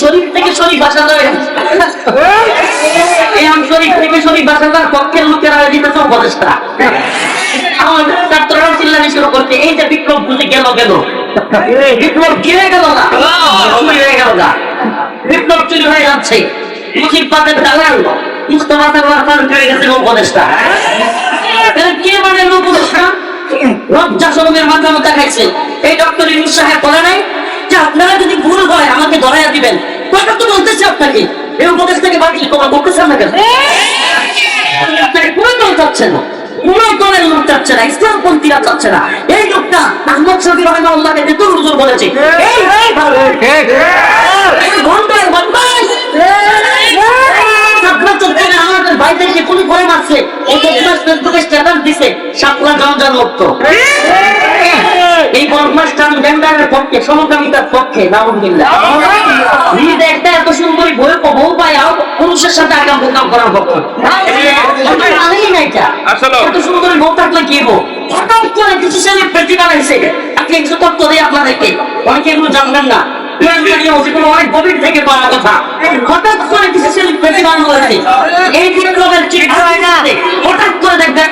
শরীফ থেকে শরীফ বাসাদার এই আম শরীফ থেকে শরীফ পক্ষের লোকেরা দিতেছে উপদেষ্টা। আমার ছাত্ররা চিল্লানি শুরু করছে এই যে বিক্রম বুঝে গেল গেল বিপ্লব কি হয়ে গেল না? চুরি হয়ে গেল না। বিপ্লব চুরি হয়ে যাচ্ছে। মুজিব পাতের দালাল মুস্তফা সাহেব হয়ে গেছে উপদেষ্টা। কে মানে উপদেষ্টা? লজ্জা শরমের মাথা মতো খাইছে এই ডক্টর ইউনুস সাহেব বলে নাই যে আপনারা যদি ভুল হয় আমাকে ধরাইয়া দিবেন কথা তো বলতেছি আপনাকে এই উপদেশ থেকে বাতিল করা করতেছেন না কেন? আপনাকে কোনো দল চাচ্ছে না। কোন দলের লোক চাচ্ছে না। ইসলামপন্থীরা চাচ্ছে না। এই লোকটা আহমদ শফি রহমান আল্লাহকে হুজুর বলেছে। এই বদমাস ফেসবুকে স্ট্যাটাস দিছে সাতরা জনজান মুক্ত এই বদমাস ট্রান্সজেন্ডারের পক্ষে সমকামিতার পক্ষে নাউজুবিল্লাহ। নিজে একটা এত সুন্দরী বউ বউ পায়াও পুরুষের সাথে আগাম বোকাম করার পক্ষে। আমার না এটা। এত সুন্দরী বউ থাকলে কি বউ হঠাৎ করে কিছু ছেলে পেটি বানাইছে। আপনি একটু তথ্য দিই আপনাদেরকে। অনেকে এগুলো জানবেন না। অনেক গভীর থেকে পাওয়া কথা। হঠাৎ করে কিছু ছেলে পেটি বানানো হয়েছে এই বিপ্লবের চিঠা হঠাৎ করে দেখবেন কি হয় না সেই পেটি বানাইছে মঞ্জুরাল নাসির হঠাৎ করে নিজ উঠতেছে আমার সম্পদ থেকে হত্যা করবে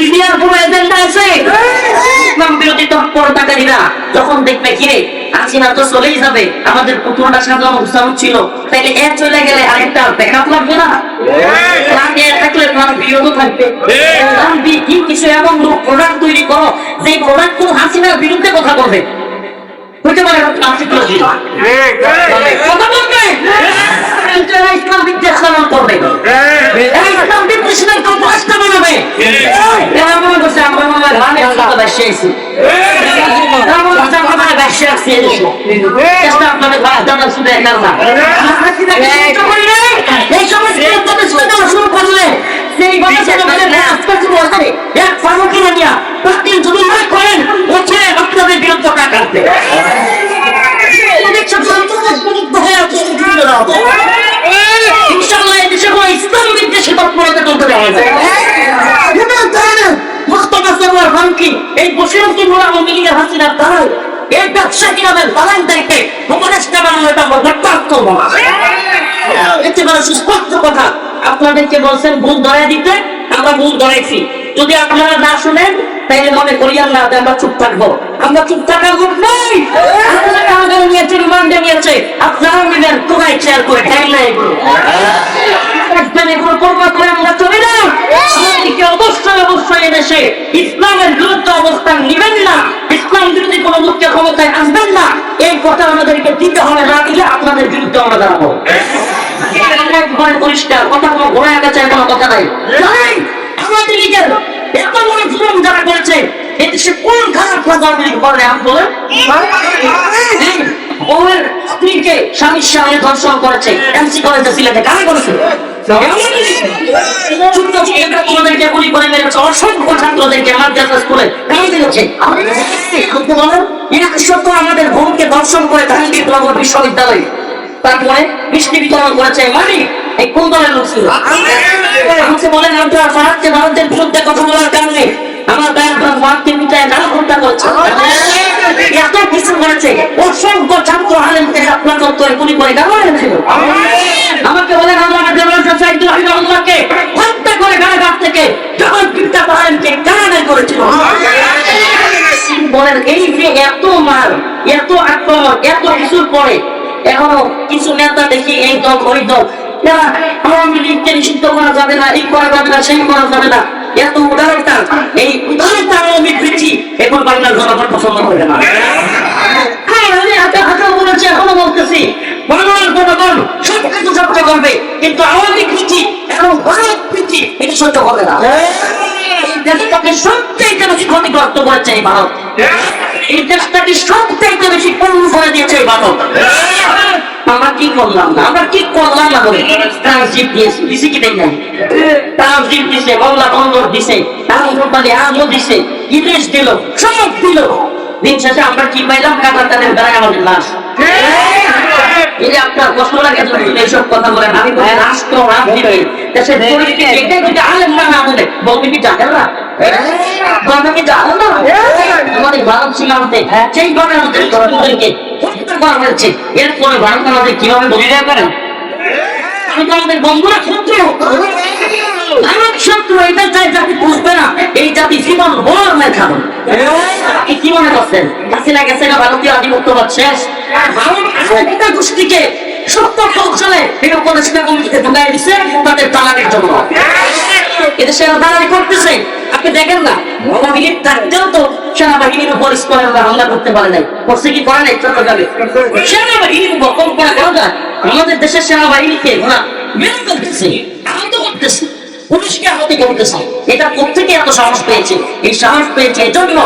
ইন্ডিয়ার কোন এজেন্ডা আছে। ইসলাম বিরোধী তৎপর টাকারীরা যখন দেখবে কিরে হাসিনা তো চলেই যাবে আমাদের পুতুলটা সাজানো উৎসাহ ছিল তাইলে এ চলে গেলে আরেকটা ব্যাকআপ লাগবে না? প্ল্যান এ থাকলে প্ল্যান বিরোধ থাকবে। প্ল্যান বি কি কিছু এমন প্রোডাক্ট তৈরি করো যে প্রোডাক্ট কোন হাসিনার বিরুদ্ধে কথা বলবে। হতে পারে কথা বলবে? এরা ইসলাম বিদ্বেষ লালন করবে এরা ইসলাম বিদ্বেষ নাই কম্পাসটা বানাবে এরা মনে করছে আমরা মনে হয় রানে হালকা ব্যবসা আইছি এরা মনে করছে আমরা মানে ব্যবসা আসছি এদেশে চেষ্টা আপনাদের ভাই জানা শুধু একার না এই সমস্ত তবে শুনে দেওয়া শুরু করলে সেই বাচ্চা ছেলেমেয়েদের রাস্তা শুরু আছে এক ফারুকি রানিয়া প্রতিদিন যদি না করেন হচ্ছে আপনাদের বিরুদ্ধে কাটতে ইনশাআল্লাহ এই দেশে কোনো ইসলাম বিদ্বেষী তৎপরতা চলতে দেওয়া যায় মুস্তফা হামকি এই বসিরুদ্দিন মোলা আওয়ামী হাসিনার দালাল। এই ব্যবসা কিনামের দালালদেরকে উপদেষ্টা এটা সুস্পষ্ট কথা। আপনাদেরকে বলছেন, ভুল দিতে, আমরা ভুল যদি আপনারা না শুনেন মনে না যে আমরা চুপ থাকব। আমরা চুপ থাকার লোক নিয়েছে রিমান্ডে নিয়েছে। আপনারা তোরাই শেয়ার করে এগুলো? করে আমরা চলে না। অবশ্যই অবশ্যই এদেশে ইসলামের অবস্থান নিবেন না। ইসলাম বিরোধী কোনো লোককে ক্ষমতায় আসবেন না। এই কথা আমাদেরকে দিতে হবে না দিলে আপনাদের বিরুদ্ধে আমরা দাঁড়াবো। একবারে পরিষ্কার কথা কোনো ঘোড়ায় কাছে কোনো কথা নাই। নাই, আমাদের লীগের এত বড় জুলুম যারা করেছে এদেশে কোন খারাপ কাজ করে আপনি বলেন? বউয়ের স্ত্রীকে স্বামীর সামনে ধর্ষণ করেছে এমসি কলেজে সিলেটে কারা করেছে? ছোট্ট ছেলেটা তোমাদেরকে গুলি করে মেরেছে অসংখ্য ছাত্রদেরকে মাদ্রাসা স্কুলে কারা দিয়েছে। আপনি বলেন তো আমাদের বোনকে ধর্ষণ করে জাহাঙ্গীর নগর বিশ্ববিদ্যালয়ে। তারপরে মিষ্টি বিতরণ করেছে মানে এই কোন দলের লোক ছিল? আমাকে বলেন আপনার ভারতকে ভারতের বিরুদ্ধে কথা বলার কারণে আমার আপনার ভারতকে মিটায় নানা হত্যা করছে। এত কিছু করেছে। অসংখ্য ছাত্র আলেমকে আপনার দপ্তরে গুলি করে এনেছিল আমাকে বলেন আমরা সোসাইটি রহিমাহুল্লাহকে হত্যা করে কারাগার থেকে যখন বিদ্যা আলেমকে কারাগারে করেছিল যে এত মার এত আক্রমণ এত কিছুর পরে এখনও কিছু নেতা দেখি এই দল ওই দল। আওয়ামী লীগকে নিষিদ্ধ করা যাবে না এই করা যাবে না সেই করা যাবে না। এত উদারতা এই উদারতা আওয়ামী বৃদ্ধি এখন বাংলার জনগণ পছন্দ করে না। হ্যাঁ, এখনও বলতেছি বাংলার জনগণ সব সহ্য করবে কিন্তু আওয়ামী বৃদ্ধি এখন ভারত বৃদ্ধি এটি সহ্য করবে না। এই দেশটাকে সবচেয়ে বেশি ক্ষতিগ্রস্ত করেছে এই ভারত। এই দেশটাকে বেশি পূর্ণ করে দিয়েছে এই আমরা কি করলাম না? আমরা কি করলাম না বলে? ট্রানজিট দিয়েছি। দিছি কি দেখ নাই ট্রানজিট দিছে বাংলা বন্দর দিছে কোম্পানি আজও দিছে বিদেশ দিল, সব দিল। দিন শেষে আমরা কি পাইলাম? তাদের বেড়ায় আমাদের লাশ। এই আপনার কষ্ট লাগে এইসব কথা বলেন আমি রাষ্ট্র রাজনীতি দেশের পরিস্থিতি এটা যদি আলেম না না বলে বলবে কি জানেন বলবে কি জানেন আমাদের ভারত সীমান্তে সেই ঘরের মধ্যে শত্রুদেরকে হত্যা করা হয়েছে এরপরে ভারত আমাদের কীভাবে পারেন আমি তো আমাদের বন্ধুরা শত্রু। ভারত শত্রু এটা চাই জাতি বুঝবে না। এই জাতি জীবন বড় মেয়ে খাবে কি মনে করছেন? হাসিনা গেছে না ভারতীয় আধিপত্যবাদ শেষ? ভারত একটা গোষ্ঠীকে সত্য কৌশলে এই উপদেষ্টা কমিটিতে ঢুকাই দিচ্ছে তাদের দালালির জন্য। এদের সেনাবাহিনী করতেছে। আপনি দেখেন না মোবাবিলির থাকতেও তো সেনাবাহিনীর উপর হামলা করতে পারে কি করে নাই চট্টগ্রামে? সেনাবাহিনীর আমাদের দেশের সেনাবাহিনীকে ওরা মেরে করতেছে আহত করতেছে। পুলিশকে আহত করতেছে এটা কোথেকে এত সাহস পেয়েছে? এই সাহস পেয়েছে এজন্য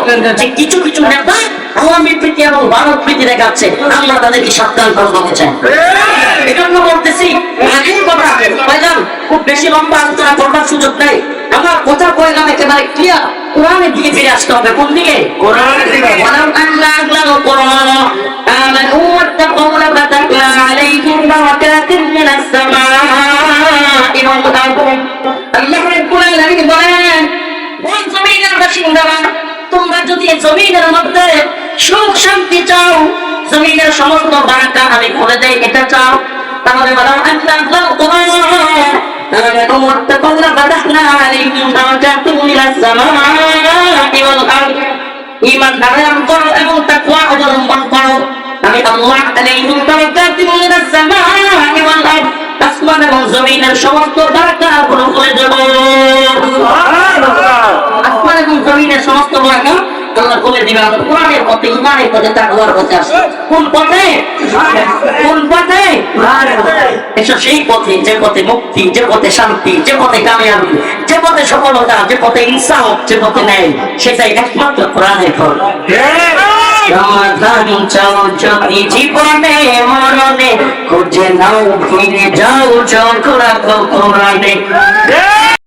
যে কিছু কিছু নেতা আওয়ামী প্রীতি এবং ভারত প্রীতি দেখাচ্ছে আমরা তাদেরকে সাবধান করতে চাই এজন্য বলতেছি আগের কথা ভাইজান খুব বেশি লম্বা আলোচনা করবার সুযোগ নাই। আমার কথা কয়লাম একেবারে ক্লিয়ার কোরআনের দিকে ফিরে আসতে হবে। কোন দিকে? কোরআনের দিকে বাসিন্দারা তোমরা যদি জমিনের মধ্যে সুখ শান্তি চাও, জমিনের সমস্ত বারাকা আমি খুলে দেয় এটা চাও। তাহলে বলো, আল্লাহ তাহলে মুত্তাকুল্লাহ ফাতাহনা আলাইহিম বারাকাতুম মিনাস সামাই ওয়াল আরদ। ঈমান ধারণ করো এবং তাকওয়া আমি আল্লাহ আলাইহিম বারাকাতুম মিনাস সামাই ওয়াল আসমান এবং জমিনের সমস্ত বারাকা গুলো করে দেব। আসমান এবং জমিনের সমস্ত বারাকা সেই পথে, যে পথে মুক্তি, যে পথে শান্তি, যে পথে যে পথে সফলতা, যে পথে যে পথে সেটাই একমাত্র কোরআনের সমাধান চাও যদি জীবনে মরণে খুঁজে নাও ফিরে যাও চোখ রাখো কোরআনে